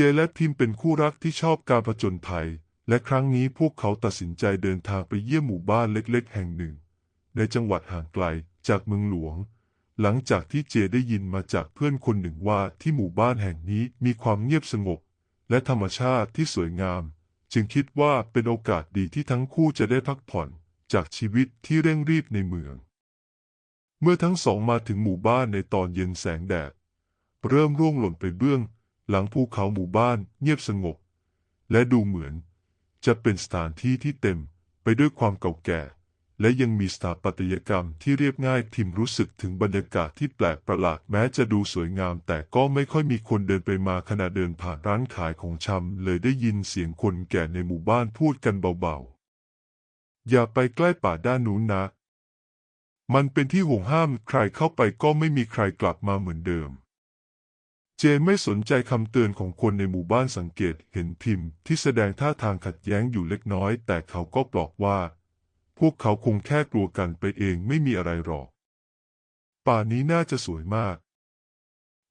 จและพิมเป็นคู่รักที่ชอบการผจญภัย และครั้งนี้พวกเขาตัดสินใจเดินทางไปเยี่ยมหมู่บ้านเล็กๆ แห่งหนึ่ง ในจังหวัดห่างไกลจากเมืองหลวง หลังจากที่เจได้ยินมาจากเพื่อนคนหนึ่งว่าที่หมู่บ้านแห่งนี้มีความเงียบสงบ และธรรมชาติที่สวยงาม จึงคิดว่าเป็นโอกาสดีที่ทั้งคู่จะได้พักผ่อนจากชีวิตที่เร่งรีบในเมือง เมื่อทั้งสองมาถึงหมู่บ้านในตอนเย็นแสงแดดเริ่มร่วงหล่นไปเบื้อง หลังภูเขาหมู่บ้านเงียบสงบ และดูเหมือน จะเป็นสถานที่ที่เต็มไปด้วยความเก่าแก่ และยังมีสถาปัตยกรรมที่เรียบง่ายทิมรู้สึกถึงบรรยากาศที่แปลกประหลาดแม้จะดูสวยงาม แต่ก็ไม่ค่อยมีคนเดินไปมาขณะเดินผ่านร้านขายของชำเลยได้ยินเสียงคนแก่ในหมู่บ้านพูดกันเบาๆ อย่าไปใกล้ป่าด้านนู้นนะ มันเป็นที่ห่วงห้ามใครเข้าไปก็ไม่มีใครกลับมาเหมือนเดิม เจไม่สนใจคำเตือนของคนในหมู่บ้านสังเกตเห็นพิมพ์ที่แสดงท่าทางขัดแย้งอยู่เล็กน้อย แต่เขาก็บอกว่า พวกเขาคงแค่กลัวกันไปเองไม่มีอะไรหรอก ป่านี้น่าจะสวยมาก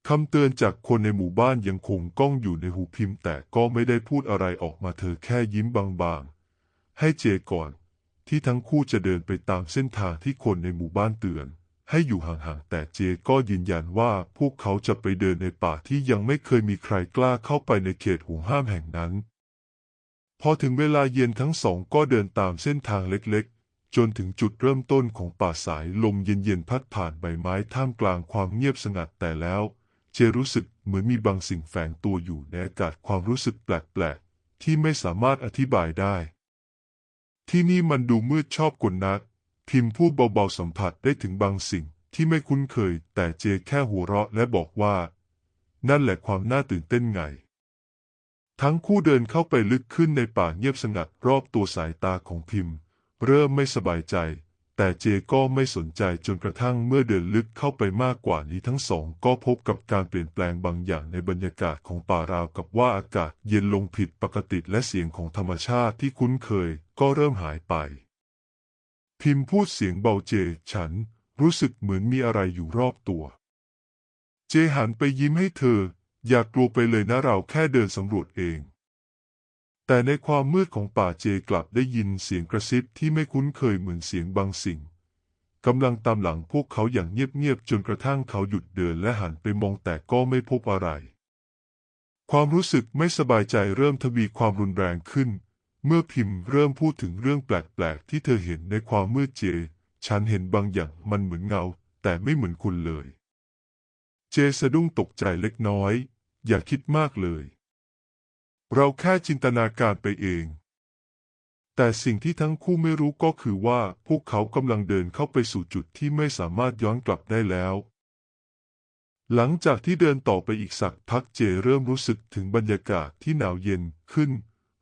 คำเตือนจากคนในหมู่บ้านยังคงก้องอยู่ในหูพิมพ์ แต่ก็ไม่ได้พูดอะไรออกมาเธอแค่ยิ้มบางๆ ให้เจก่อนที่ทั้งคู่จะเดินไปตามเส้นทางที่คนในหมู่บ้านเตือน ให้อยู่ห่างๆ แต่เจก็ยืนยันว่าพวกเขาจะไปเดินในป่าที่ยังไม่เคยมีใครกล้าเข้าไปในเขตห่วงห้ามแห่งนั้น พอถึงเวลาเย็นทั้งสองก็เดินตามเส้นทางเล็กๆ จนถึงจุดเริ่มต้นของป่าสายลมเย็นๆ พัดผ่านใบไม้ท่ามกลางความเงียบสงัดแต่แล้ว เจรู้สึกเหมือนมีบางสิ่งแฝงตัวอยู่ในอากาศความรู้สึกแปลกๆ ที่ไม่สามารถอธิบายได้ ที่นี่มันดูมืดชอบกลนัก พิมพ์พูดเบาๆสัมผัสได้ถึงบางสิ่งที่ไม่คุ้นเคย แต่เจแค่หัวเราะและบอกว่า นั่นแหละความน่าตื่นเต้นไง ทั้งคู่เดินเข้าไปลึกขึ้นในป่าเงียบสงัดรอบตัวสายตาของพิมพ์ เริ่มไม่สบายใจ แต่เจก็ไม่สนใจจนกระทั่งเมื่อเดินลึกเข้าไปมากกว่านี้ทั้งสอง ก็พบกับการเปลี่ยนแปลงบางอย่างในบรรยากาศของป่าราวกับว่าอากาศเย็นลงผิดปกติและเสียงของธรรมชาติที่คุ้นเคย ก็เริ่มหายไป พิมพ์พูดเสียงเบาเจ ฉันรู้สึกเหมือนมีอะไรอยู่รอบตัว เจหันไปยิ้มให้เธอ อย่ากกลัวไปเลยนะเราแค่เดินสำรวจเอง แต่ในความมืดของป่าเจกลับได้ยินเสียงกระซิบที่ไม่คุ้นเคยเหมือนเสียงบางสิ่งกำลังตามหลังพวกเขาอย่างเงียบๆจนกระทั่งเขาหยุดเดินและหันไปมองแต่ก็ไม่พบอะไร ความรู้สึกไม่สบายใจเริ่มทวีความรุนแรงขึ้น เมื่อพิมพ์เริ่มพูดถึงเรื่องแปลกๆที่เธอเห็นในความมืดเจ ฉันเห็นบางอย่างมันเหมือนเงา แต่ไม่เหมือนคุณเลย เจสะดุ้งตกใจเล็กน้อย อย่าคิดมากเลย เราแค่จินตนาการไปเอง แต่สิ่งที่ทั้งคู่ไม่รู้ก็คือว่าพวกเขากำลังเดินเข้าไปสู่จุดที่ไม่สามารถย้อนกลับได้แล้ว หลังจากที่เดินต่อไปอีกสักพักเจเริ่มรู้สึกถึงบรรยากาศที่หนาวเย็นขึ้น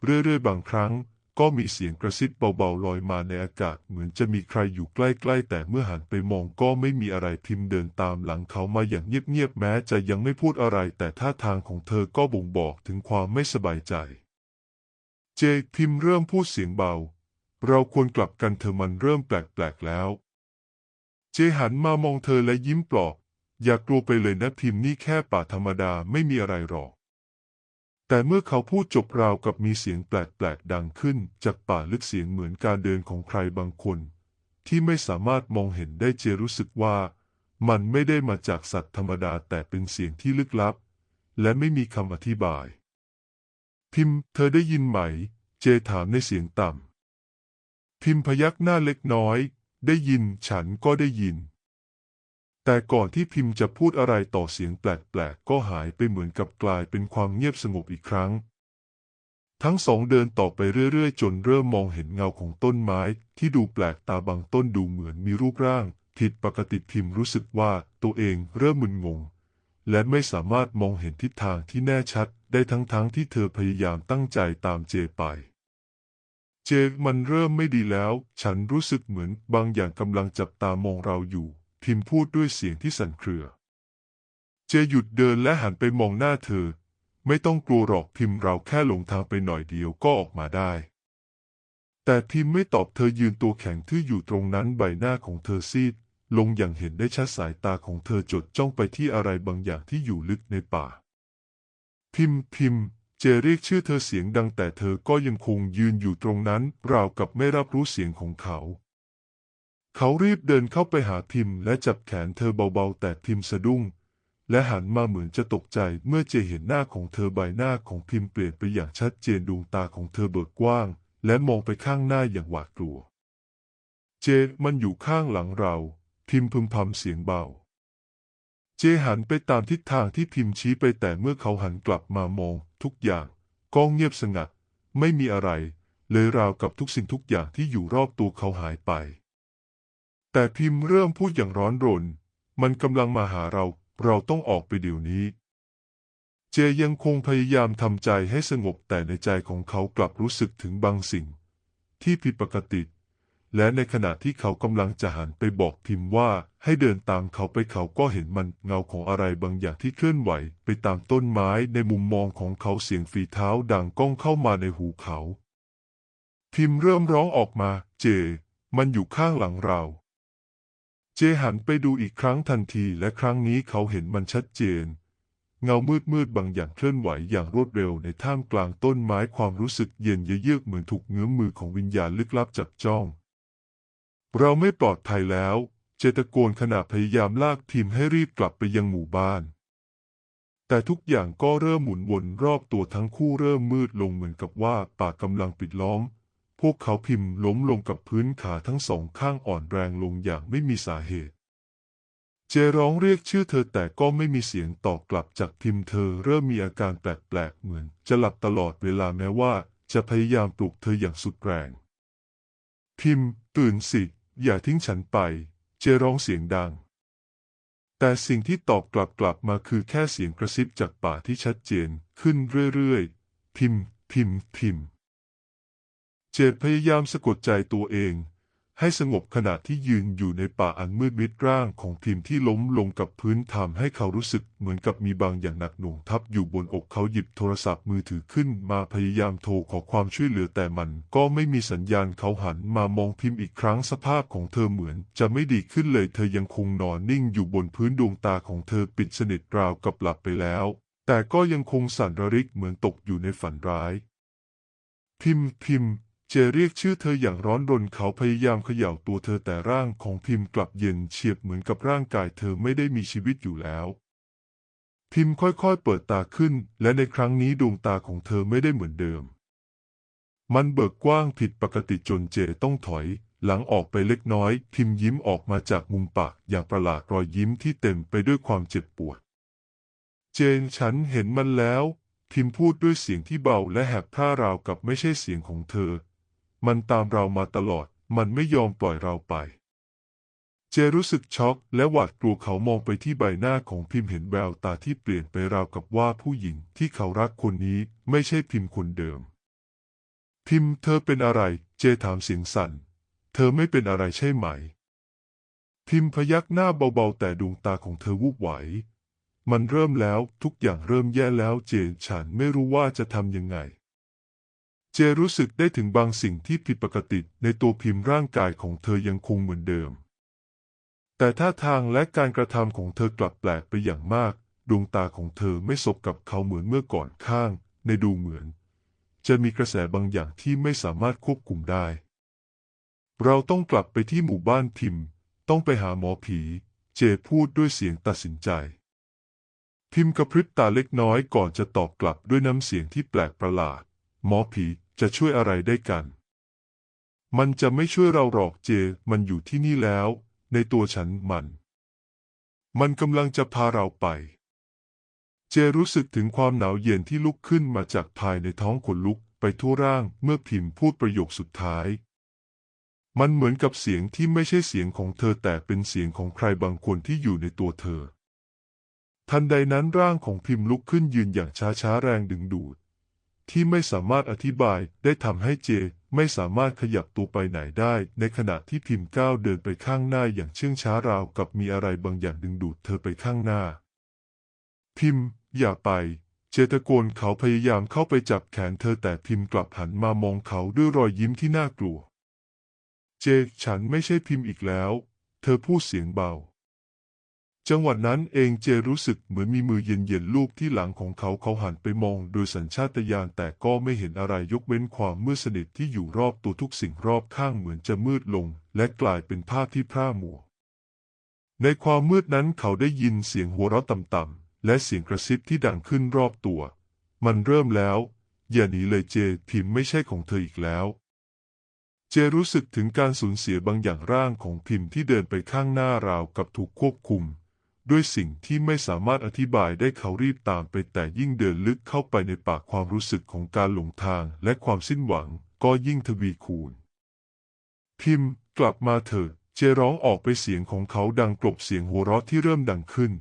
เรื่อยๆ บางครั้งก็มีเสียงกระซิบเบาๆลอยมาในอากาศเหมือนจะมีใครอยู่ใกล้ๆ แต่เมื่อหันไปมองก็ไม่มีอะไรพิมพ์เดินตามหลังเขามาอย่างเงียบๆแม้จะยังไม่พูดอะไร แต่ท่าทางของเธอก็บ่งบอกถึงความไม่สบายใจ เจพิมพ์เริ่มพูดเสียงเบา เราควรกลับกันเธอมันเริ่มแปลกๆแล้ว เจหันมามองเธอและยิ้มปลอบ อย่ากลัวไปเลยนะพิมพ์นี่แค่ป่าธรรมดาไม่มีอะไรหรอก แต่เมื่อเขาพูดจบราวกับมีเสียงแปลกๆดังขึ้น จากป่าลึกเสียงเหมือนการเดินของใครบางคน ที่ไม่สามารถมองเห็นได้เจรู้สึกว่า มันไม่ได้มาจากสัตว์ธรรมดาแต่เป็นเสียงที่ลึกลับ และไม่มีคำอธิบาย พิมพ์ เธอได้ยินไหม เจถามในเสียงต่ำพิมพ์พยักหน้าเล็กน้อย ได้ยินฉันก็ได้ยิน แต่ก่อนที่พิมพ์จะพูดอะไรต่อเสียงแปลกๆ ก็หายไปเหมือนกับกลายเป็นความเงียบสงบอีกครั้ง ทั้งสองเดินต่อไปเรื่อยๆ จนเริ่มมองเห็นเงาของต้นไม้ ที่ดูแปลกตาบางต้นดูเหมือนมีรูปร่าง ผิดปกติพิมพ์รู้สึกว่าตัวเองเริ่มมึนงง และไม่สามารถมองเห็นทิศทางที่แน่ชัด ได้ทั้งๆทที่เธอพยายามตั้งใจตามเจไปเจมันเริ่มไม่ดีแล้ว ฉันรู้สึกเหมือนบางอย่างกำลังจับตามองเราอยู่ พิมพ์พูดด้วยเสียงที่สั่นเครือ เจหยุดเดินและหันไปมองหน้าเธอ ไม่ต้องกลัวหรอกพิมพ์เราแค่หลงทางไปหน่อยเดียวก็ออกมาได้ แต่พิมพ์ไม่ตอบเธอยืนตัวแข็งทื่ออยู่ตรงนั้นใบหน้าของเธอซีดลงอย่างเห็นได้ชัดสายตาของเธอจดจ้องไปที่อะไรบางอย่างที่อยู่ลึกในป่า พิมพ์พิมพ์เจเรียกชื่อเธอเสียงดังแต่เธอก็ยังคงยืนอยู่ตรงนั้นราวกับไม่รับรู้เสียงของเขา เขารีบเดินเข้าไปหาพิมและจับแขนเธอเบาๆ แต่พิมสะดุ้ง และหันมาเหมือนจะตกใจเมื่อเจเห็นหน้าของเธอใบหน้าของพิมเปลี่ยนไปอย่างชัดเจนดวงตาของเธอเบิกกว้าง และมองไปข้างหน้าอย่างหวาดกลัว เจมันอยู่ข้างหลังเราพิมพึมพำเสียงเบา เจหันไปตามทิศทางที่พิมชี้ไปแต่เมื่อเขาหันกลับมามอง ทุกอย่างก็เงียบสงัด ไม่มีอะไร เลยราวกับทุกสิ่งทุกอย่างที่อยู่รอบตัวเขาหายไป แต่พิมพ์เริ่มพูดอย่างร้อนรน มันกำลังมาหาเรา เราต้องออกไปเดี๋ยวนี้ เจยังคงพยายามทำใจให้สงบแต่ในใจของเขากลับรู้สึกถึงบางสิ่ง ที่ผิดปกติ และในขณะที่เขากำลังจะหันไปบอกพิมพ์ว่าให้เดินตามเขาไปเขาก็เห็นมันเงาของอะไรบางอย่างที่เคลื่อนไหว ไปตามต้นไม้ในมุมมองของเขาเสียงฝีเท้าดังก้องเข้ามาในหูเขา พิมพ์เริ่มร้องออกมา เจ มันอยู่ข้างหลังเรา เจหันไปดูอีกครั้งทันทีและครั้งนี้เขาเห็นมันชัดเจน เงามืดมืดๆบางอย่างเคลื่อนไหวอย่างรวดเร็วในท่ามกลางต้นไม้ความรู้สึกเย็นเยือกเหมือนถูกเงื้อมมือของวิญญาณลึกลับจับจ้อง เราไม่ปลอดภัยแล้ว เจตะโกนขณะพยายามลากทีมให้รีบกลับไปยังหมู่บ้าน แต่ทุกอย่างก็เริ่มหมุนวนรอบตัวทั้งคู่เริ่มมืดลงเหมือนกับว่าป่ากำลังปิดล้อม พวกเขาพิมพ์ล้มลงกับพื้นขาทั้งสองข้างอ่อนแรงลงอย่างไม่มีสาเหตุ เจร้องเรียกชื่อเธอแต่ก็ไม่มีเสียงตอบกลับจากพิมพ์เธอเริ่มมีอาการแปลกๆเหมือน จะหลับตลอดเวลาแม้ว่า จะพยายามปลุกเธออย่างสุดแรง พิมพ์ ตื่นสิ อย่าทิ้งฉันไป เจร้องเสียงดัง แต่สิ่งที่ตอบกลับกลับมาคือแค่เสียงกระซิบจากป่าที่ชัดเจน ขึ้นเรื่อยๆ พิมพ์ พิมพ์ พิมพ์ จดพยายามสะกดใจตัวเอง ให้สงบขณะที่ยืนอยู่ในป่าอันมืดมิดร่างของพิมพ์ที่ล้มลงกับพื้นทำให้เขารู้สึกเหมือนกับมีบางอย่างหนักหน่วงทับอยู่บนอกเขาหยิบโทรศัพท์มือถือขึ้นมาพยายามโทรขอความช่วยเหลือแต่มันก็ไม่มีสัญญาณเขาหันมามองพิมพ์อีกครั้งสภาพของเธอเหมือน จะไม่ดีขึ้นเลยเธอยังคงนอนนิ่งอยู่บนพื้นดวงตาของเธอปิดสนิทราวกับหลับไปแล้ว แต่ก็ยังคงสั่นระริกเหมือนตกอยู่ในฝันร้าย พิมพ์พิมพ์ เจเรียกชื่อเธออย่างร้อนรนเขาพยายามเขย่าตัวเธอแต่ร่างของพิมพ์กลับเย็นเฉียบเหมือนกับร่างกายเธอไม่ได้มีชีวิตอยู่แล้ว พิมพ์ค่อยๆเปิดตาขึ้น และในครั้งนี้ดวงตาของเธอไม่ได้เหมือนเดิม มันเบิกกว้างผิดปกติจนเจต้องถอย หลังออกไปเล็กน้อย พิมพ์ยิ้มออกมาจากมุมปากอย่างประหลาดรอยยิ้มที่เต็มไปด้วยความเจ็บปวด เจนฉันเห็นมันแล้ว พิมพ์พูดด้วยเสียงที่เบาและแหบพร่าราวกับไม่ใช่เสียงของเธอ มันตามเรามาตลอด มันไม่ยอมปล่อยเราไป เจรู้สึกช็อกและหวาดกลัวเขามองไปที่ใบหน้าของพิมพ์เห็นแววตาที่เปลี่ยนไปราวกับว่าผู้หญิงที่เขารักคนนี้ไม่ใช่พิมพ์คนเดิม พิมพ์เธอเป็นอะไร เจถามเสียงสั่น เธอไม่เป็นอะไรใช่ไหม พิมพ์พยักหน้าเบาๆ แต่ดวงตาของเธอวูบไหว มันเริ่มแล้วทุกอย่างเริ่มแย่แล้วเจ ฉันไม่รู้ว่าจะทำยังไง เจรู้สึกได้ถึงบางสิ่งที่ผิดปกติในตัวพิมพ์ร่างกายของเธอยังคงเหมือนเดิม แต่ท่าทางและการกระทำของเธอกลับแปลกไปอย่างมาก ดวงตาของเธอไม่สบกับเขาเหมือนเมื่อก่อนข้าง ในดูเหมือน จะมีกระแสบางอย่างที่ไม่สามารถควบคุมได้ เราต้องกลับไปที่หมู่บ้านพิมพ์ ต้องไปหาหมอผี เจพูดด้วยเสียงตัดสินใจพิมพ์กระพริบตาเล็กน้อยก่อนจะตอบกลับด้วยน้ำเสียงที่แปลกประหลาด หมอผี จะช่วยอะไรได้กัน มันจะไม่ช่วยเราหรอกเจ มันอยู่ที่นี่แล้ว ในตัวฉันมัน มันกำลังจะพาเราไป เจรู้สึกถึงความหนาวเย็นที่ลุกขึ้นมาจากภายในท้องขนลุกไปทั่วร่างเมื่อพิมพ์พูดประโยคสุดท้าย มันเหมือนกับเสียงที่ไม่ใช่เสียงของเธอแต่เป็นเสียงของใครบางคนที่อยู่ในตัวเธอ ทันใดนั้นร่างของพิมพ์ลุกขึ้นยืนอย่างช้าๆแรงดึงดูด ที่ไม่สามารถอธิบายได้ทำให้เจ ไม่สามารถขยับตัวไปไหนได้ ในขณะที่พิมพ์ก้าวเดินไปข้างหน้าอย่างเชื่องช้าราวกับมีอะไรบางอย่างดึงดูดเธอไปข้างหน้า พิมพ์ อย่าไป เจตะโกนเขาพยายามเข้าไปจับแขนเธอแต่พิมพ์กลับหันมามองเขาด้วยรอยยิ้มที่น่ากลัว เจ ฉันไม่ใช่พิมพ์อีกแล้ว เธอพูดเสียงเบา จังหวะนั้นเองเจรู้สึกเหมือนมีมือเย็นๆลูบที่หลังของเขาเขาหันไปมองโดยสัญชาตญาณแต่ก็ไม่เห็นอะไรยกเว้นความมืดสนิทที่อยู่รอบตัวทุกสิ่งรอบข้างเหมือนจะมืดลง และกลายเป็นภาพที่พร่ามัว ในความมืดนั้นเขาได้ยินเสียงหัวเราะต่ำๆและเสียงกระซิบที่ดังขึ้นรอบตัว มันเริ่มแล้ว อย่าหนีเลยเจพิมไม่ใช่ของเธออีกแล้ว เจรู้สึกถึงการสูญเสียบางอย่างร่างของพิมที่เดินไปข้างหน้าราวกับถูกควบคุม ด้วยสิ่งที่ไม่สามารถอธิบายได้เขารีบตามไปแต่ยิ่งเดินลึกเข้าไปในปากความรู้สึกของการหลงทางและความสิ้นหวังก็ยิ่งทวีคูณ พิมพ์ กลับมาเถิดเจร้องออกไปเสียงของเขาดังกลบเสียงหัวเราะที่เริ่มดังขึ้น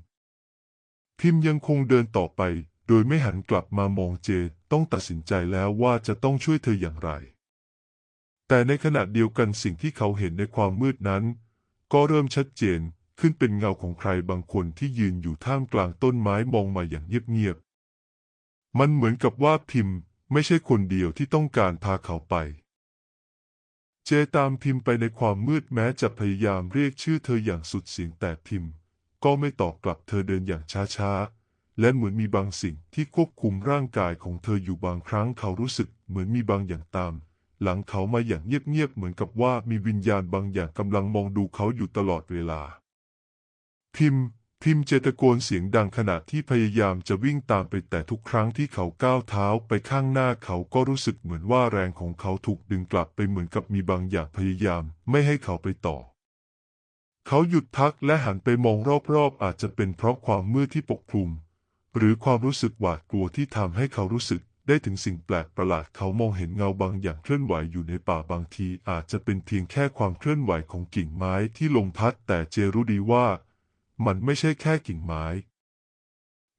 พิมพ์ยังคงเดินต่อไป โดยไม่หันกลับมามองเจต้องตัดสินใจแล้วว่าจะต้องช่วยเธออย่างไร แต่ในขณะเดียวกันสิ่งที่เขาเห็นในความมืดนั้น ก็เริ่มชัดเจน ขึ้นเป็นเงาของใครบางคนที่ยืนอยู่ท่ามกลางต้นไม้มองมาอย่างเงียบๆ มันเหมือนกับว่าพิมพ์ไม่ใช่คนเดียวที่ต้องการพาเขาไป เจตามพิมพ์ไปในความมืดแม้จะพยายามเรียกชื่อเธออย่างสุดเสียงแต่พิมพ์ ก็ไม่ตอบกลับเธอเดินอย่างช้าๆ และเหมือนมีบางสิ่งที่ควบคุมร่างกายของเธออยู่บางครั้งเขารู้สึกเหมือนมีบางอย่างตามหลังเขามาอย่างเงียบๆ เหมือนกับว่ามีวิญญาณบางอย่างกำลังมองดูเขาอยู่ตลอดเวลา พิมพ์ พิมพ์เจตะโกนเสียงดังขณะที่พยายามจะวิ่งตามไปแต่ทุกครั้งที่เขาก้าวเท้าไปข้างหน้าเขาก็รู้สึกเหมือนว่าแรงของเขาถูกดึงกลับไปเหมือนกับมีบางอย่างพยายามไม่ให้เขาไปต่อ เขาหยุดพักและหันไปมองรอบๆ อาจจะเป็นเพราะความมืดที่ปกคลุม หรือความรู้สึกหวาดกลัวที่ทำให้เขารู้สึกได้ถึงสิ่งแปลกประหลาดเขามองเห็นเงาบางอย่างเคลื่อนไหวอยู่ในป่าบางที อาจจะเป็นเพียงแค่ความเคลื่อนไหวของกิ่งไม้ที่ลมพัดแต่เจรู้ดีว่า มันไม่ใช่แค่กิ่งไม้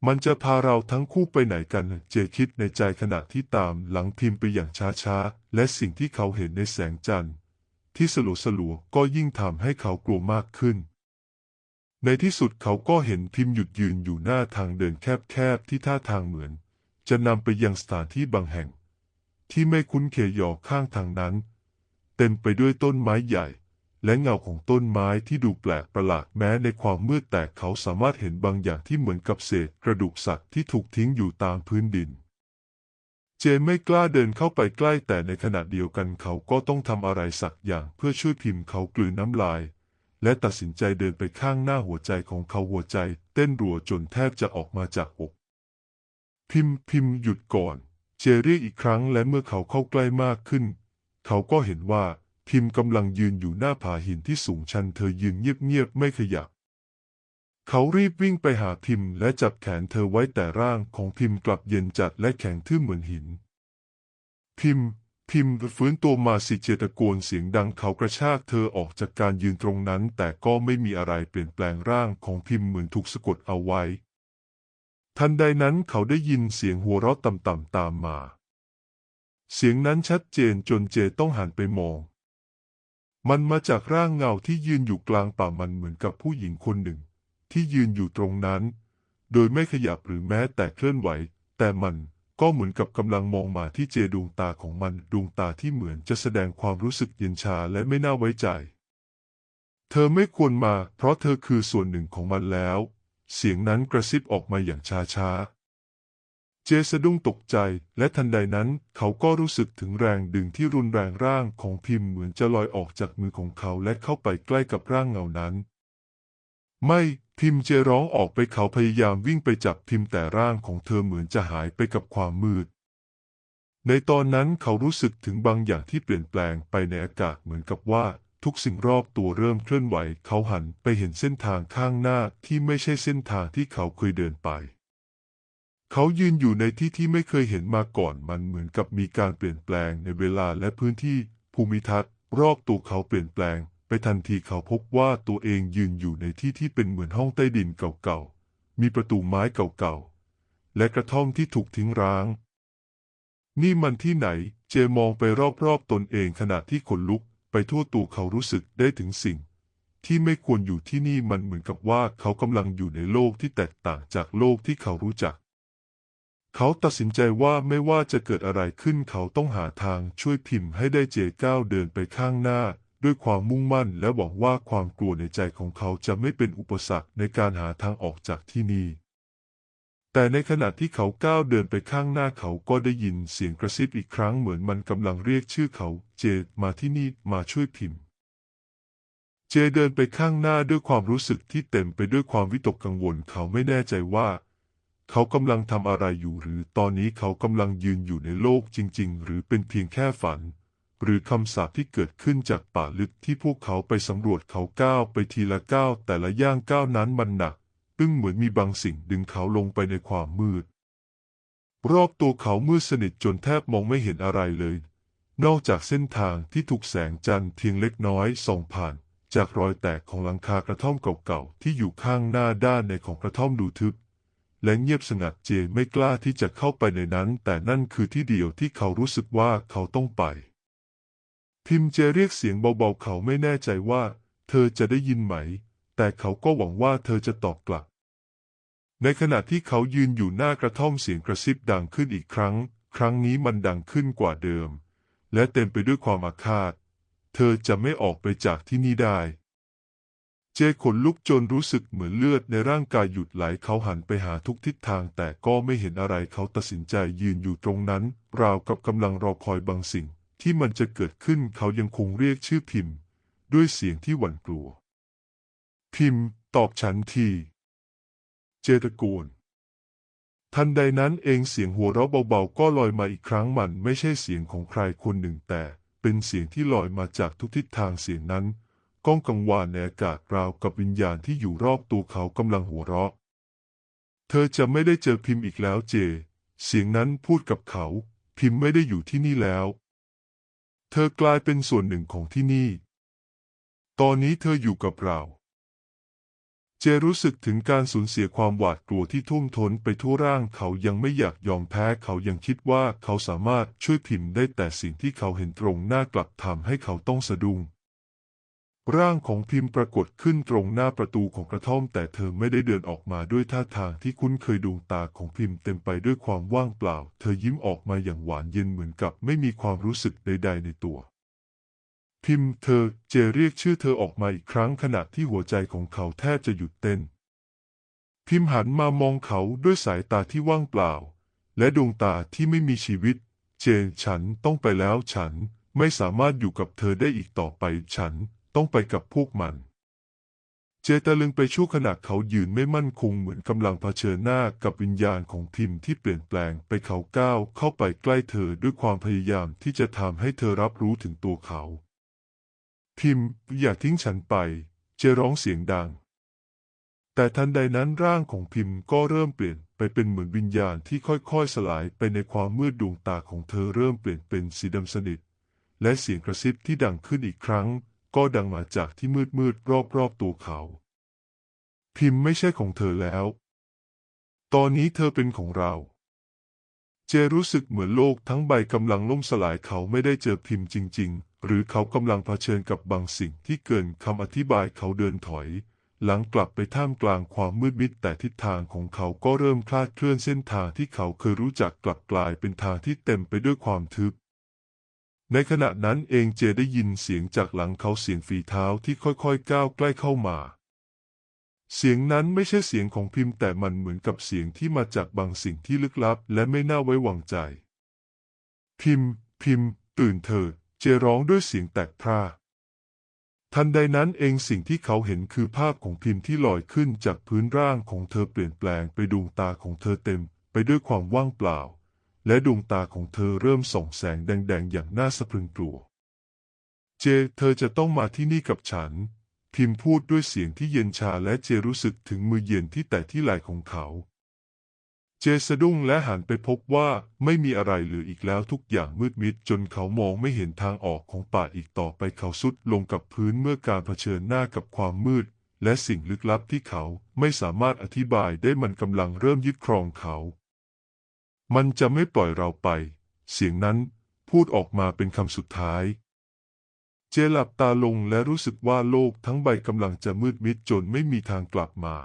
มันจะพาเราทั้งคู่ไปไหนกัน เจคิดในใจขณะที่ตามหลังพิมพ์ไปอย่างช้าๆ และสิ่งที่เขาเห็นในแสงจันทร์ ที่สลัวสลัวๆก็ยิ่งทำให้เขากลัวมากขึ้น ในที่สุดเขาก็เห็นพิมพ์หยุดยืนอยู่หน้าทางเดินแคบๆที่ท่าทางเหมือน จะนำไปยังสถานที่บางแห่ง ที่ไม่คุ้นเคยหยอกข้างทางนั้น เต็มไปด้วยต้นไม้ใหญ่ และเงาของต้นไม้ที่ดูแปลกประหลาดแม้ในความมืดแต่เขาสามารถเห็นบางอย่างที่เหมือนกับเศษกระดูกสัตว์ที่ถูกทิ้งอยู่ตามพื้นดิน เจนไม่กล้าเดินเข้าไปใกล้แต่ในขณะเดียวกันเขาก็ต้องทำอะไรสักอย่างเพื่อช่วยพิมพ์เขากลืนน้ำลาย และตัดสินใจเดินไปข้างหน้าหัวใจของเขาหัวใจ เต้นรัวจนแทบจะออกมาจากอก พิมพ์พิมพ์หยุดก่อน เจเรียกอีกครั้งและเมื่อเขาเข้าใกล้มากขึ้น เขาก็เห็นว่า พิมพ์กำลังยืนอยู่หน้าผาหินที่สูงชันเธอยืนเงียบๆไม่ขยับ เขารีบวิ่งไปหาพิมพ์และจับแขนเธอไว้แต่ร่างของพิมพ์กลับเย็นจัดและแข็งทื่อเหมือนหิน พิมพ์ พิมพ์ฟื้นตัวมาสิเจตะโกนเสียงดังเขากระชากเธอออกจากการยืนตรงนั้น แต่ก็ไม่มีอะไรเปลี่ยนแปลงร่างของพิมพ์เหมือนถูกสะกดเอาไว้ ทันใดนั้นเขาได้ยินเสียงหัวเราะต่ำๆตามมา เสียงนั้นชัดเจนจนเจต้องหันไปมอง มันมาจากร่างเงาที่ยืนอยู่กลางป่ามันเหมือนกับผู้หญิงคนหนึ่ง ที่ยืนอยู่ตรงนั้น โดยไม่ขยับหรือแม้แต่เคลื่อนไหว แต่มันก็เหมือนกับกำลังมองมาที่เจดวงตาของมันดวงตาที่เหมือนจะแสดงความรู้สึกเย็นชาและไม่น่าไว้ใจ เธอไม่ควรมา เพราะเธอคือส่วนหนึ่งของมันแล้ว เสียงนั้นกระซิบออกมาอย่างช้าๆ เจสะดุ้งตกใจ และทันใดนั้นเขาก็รู้สึกถึงแรงดึงที่รุนแรงร่างของพิมพ์เหมือนจะลอยออกจากมือของเขาและเข้าไปใกล้กับร่างเงานั้น ไม่พิมพ์เจร้องออกไปเขาพยายามวิ่งไปจับพิมพ์แต่ร่างของเธอเหมือนจะหายไปกับความมืด ในตอนนั้นเขารู้สึกถึงบางอย่างที่เปลี่ยนแปลงไปในอากาศเหมือนกับว่าทุกสิ่งรอบตัวเริ่มเคลื่อนไหว เขาหันไปเห็นเส้นทางข้างหน้าที่ไม่ใช่เส้นทางที่เขาเคยเดินไป เขายืนอยู่ในที่ที่ไม่เคยเห็นมาก่อนมันเหมือนกับมีการเปลี่ยนแปลงในเวลาและพื้นที่ภูมิทัศน์ รอบตัวเขาเปลี่ยนแปลง ไปทันทีเขาพบว่าตัวเองยืนอยู่ในที่ที่เป็นเหมือนห้องใต้ดินเก่าๆ มีประตูไม้เก่าๆ และกระท่อมที่ถูกทิ้งร้าง นี่มันที่ไหน เจมองไปรอบๆตนเองขณะที่ขนลุกไปทั่วตัวเขารู้สึกได้ถึงสิ่ง ที่ไม่ควรอยู่ที่นี่มันเหมือนกับว่าเขากำลังอยู่ในโลกที่แตกต่างจากโลกที่เขารู้จัก เขาตัดสินใจว่าไม่ว่าจะเกิดอะไรขึ้นเขาต้องหาทางช่วยพิมพ์ให้ได้เจก้าวเดินไปข้างหน้า ด้วยความมุ่งมั่นและหวังว่าความกลัวในใจของเขาจะไม่เป็นอุปสรรคในการหาทางออกจากที่นี่ แต่ในขณะที่เขาก้าวเดินไปข้างหน้าเขาก็ได้ยินเสียงกระซิบอีกครั้งเหมือนมันกำลังเรียกชื่อเขาเจมาที่นี่มาช่วยพิมพ์เจเดินไปข้างหน้าด้วยความรู้สึกที่เต็มไปด้วยความวิตกกังวล เขาไม่แน่ใจว่า เขากำลังทำอะไรอยู่หรือตอนนี้เขากำลังยืนอยู่ในโลกจริง ๆ หรือเป็นเพียงแค่ฝัน หรือคำสาปที่เกิดขึ้นจากป่าลึกที่พวกเขาไปสำรวจเขาก้าวไปทีละก้าวแต่ละย่างก้าวนั้นมันหนักตึงเหมือนมีบางสิ่งดึงเขาลงไปในความมืด รอบตัวเขามืดสนิทจนแทบมองไม่เห็นอะไรเลย นอกจากเส้นทางที่ถูกแสงจันทร์เพียงเล็กน้อยส่องผ่าน จากรอยแตกของหลังคากระท่อมเก่าๆที่อยู่ข้างหน้าด้านในของกระท่อมดูทึบ และเงียบสงัดเจไม่กล้าที่จะเข้าไปในนั้น แต่นั่นคือที่เดียวที่เขารู้สึกว่าเขาต้องไป พิมเจเรียกเสียงเบาๆเขาไม่แน่ใจว่า เธอจะได้ยินไหม แต่เขาก็หวังว่าเธอจะตอบกลับ ในขณะที่เขายืนอยู่หน้ากระท่อมเสียงกระซิบดังขึ้นอีกครั้ง ครั้งนี้มันดังขึ้นกว่าเดิม และเต็มไปด้วยความอาฆาต เธอจะไม่ออกไปจากที่นี่ได้ เจขนลุกจนรู้สึกเหมือนเลือดในร่างกายหยุดไหลเขาหันไปหาทุกทิศทางแต่ก็ไม่เห็นอะไรเขาตัดสินใจยืนอยู่ตรงนั้น ราวกับกำลังรอคอยบางสิ่ง ที่มันจะเกิดขึ้นเขายังคงเรียกชื่อพิมพ์ ด้วยเสียงที่หวั่นกลัว พิมพ์ ตอบฉันที เจตะโกนทันใดนั้นเองเสียงหัวเราะเบาๆ ก็ลอยมาอีกครั้งมันไม่ใช่เสียงของใครคนหนึ่งแต่เป็นเสียงที่ลอยมาจากทุกทิศทางเสียงนั้น ก้องกังวานในอากาศราวกับวิญญาณที่อยู่รอบตัวเขากำลังหัวเราะ เธอจะไม่ได้เจอพิมพ์อีกแล้วเจ เสียงนั้นพูดกับเขา พิมพ์ไม่ได้อยู่ที่นี่แล้ว เธอกลายเป็นส่วนหนึ่งของที่นี่ ตอนนี้เธออยู่กับเรา เจรู้สึกถึงการสูญเสียความหวาดกลัวที่ทุ่มท้นไปทั่วร่างเขายังไม่อยากยอมแพ้เขายังคิดว่าเขาสามารถช่วยพิมพ์ได้แต่สิ่งที่เขาเห็นตรงหน้ากลับทำให้เขาต้องสะดุ้ง ร่างของพิมพ์ปรากฏขึ้นตรงหน้าประตูของกระท่อม แต่เธอไม่ได้เดินออกมาด้วยท่าทางที่คุ้นเคยดวงตาของพิมพ์เต็มไปด้วยความว่างเปล่า เธอยิ้มออกมาอย่างหวานเย็นเหมือนกับไม่มีความรู้สึกใด ๆ ในตัว พิมพ์เธอเจเรียกชื่อเธอออกมาอีกครั้งขณะที่หัวใจของเขาแทบจะหยุดเต้น พิมพ์หันมามองเขาด้วยสายตาที่ว่างเปล่า และดวงตาที่ไม่มีชีวิต เจนฉันต้องไปแล้วฉันไม่สามารถอยู่กับเธอได้อีกต่อไปฉัน ต้องไปกับพวกมัน เจตะลึงไปชั่วขณะเขายืนไม่มั่นคงเหมือนกำลังเผชิญหน้ากับวิญญาณของพิมที่เปลี่ยนแปลงไปเขาก้าวเข้าไปใกล้เธอด้วยความพยายามที่จะทำให้เธอรับรู้ถึงตัวเขาพิมอย่าทิ้งฉันไป เจร้องเสียงดัง แต่ทันใดนั้นร่างของพิมพ์ก็เริ่มเปลี่ยนไปเป็นเหมือนวิญญาณที่ค่อยๆสลายไปในความมืดดวงตาของเธอเริ่มเปลี่ยนเป็นสีดำสนิทและเสียงกระซิบที่ดังขึ้นอีกครั้ง ก็ดังมาจากที่มืดมืดๆรอบตัวเขา พิมพ์ไม่ใช่ของเธอแล้ว ตอนนี้เธอเป็นของเรา เจรู้สึกเหมือนโลกทั้งใบกำลังล่มสลายเขาไม่ได้เจอพิมพ์จริง ๆ หรือเขากำลังเผชิญกับบางสิ่งที่เกินคำอธิบายเขาเดินถอย หลังกลับไปท่ามกลางความมืดมิดแต่ทิศทางของเขาก็เริ่มคลาดเคลื่อนเส้นทางที่เขาเคยรู้จักกลับกลายเป็นทางที่เต็มไปด้วยความทึบ ในขณะนั้นเองเจได้ยินเสียงจากหลังเขาเสียงฝีเท้าที่ค่อยๆก้าวใกล้เข้ามา เสียงนั้นไม่ใช่เสียงของพิมพ์แต่มันเหมือนกับเสียงที่มาจากบางสิ่งที่ลึกลับ และไม่น่าไว้วางใจ พิมพ์ พิมพ์ ตื่นเถิดเจร้องด้วยเสียงแตกพร่าทันใดนั้นเองสิ่งที่เขาเห็นคือภาพของพิมพ์ที่ลอยขึ้นจากพื้นร่างของเธอเปลี่ยนแปลงไปดวงตาของเธอเต็ม ไปด้วยความว่างเปล่า และดวงตาของเธอเริ่มส่องแสงแดงๆ อย่างน่าสะพรึงกลัว เจ เธอจะต้องมาที่นี่กับฉัน พิมพ์พูดด้วยเสียงที่เย็นชาและเจรู้สึกถึงมือเย็นที่แตะที่ไหล่ของเขา เจสะดุ้งและหันไปพบว่าไม่มีอะไรเหลืออีกแล้วทุกอย่างมืดมิดจนเขามองไม่เห็นทางออกของป่าอีกต่อไปเขาสุดลงกับพื้นเมื่อการเผชิญหน้ากับความมืด และสิ่งลึกลับที่เขาไม่สามารถอธิบายได้มันกำลังเริ่มยึดครองเขา มันจะไม่ปล่อยเราไป เสียงนั้นพูดออกมาเป็นคำสุดท้าย เจหลับตาลงและรู้สึกว่าโลกทั้งใบกำลังจะมืดมิดจนไม่มีทางกลับมา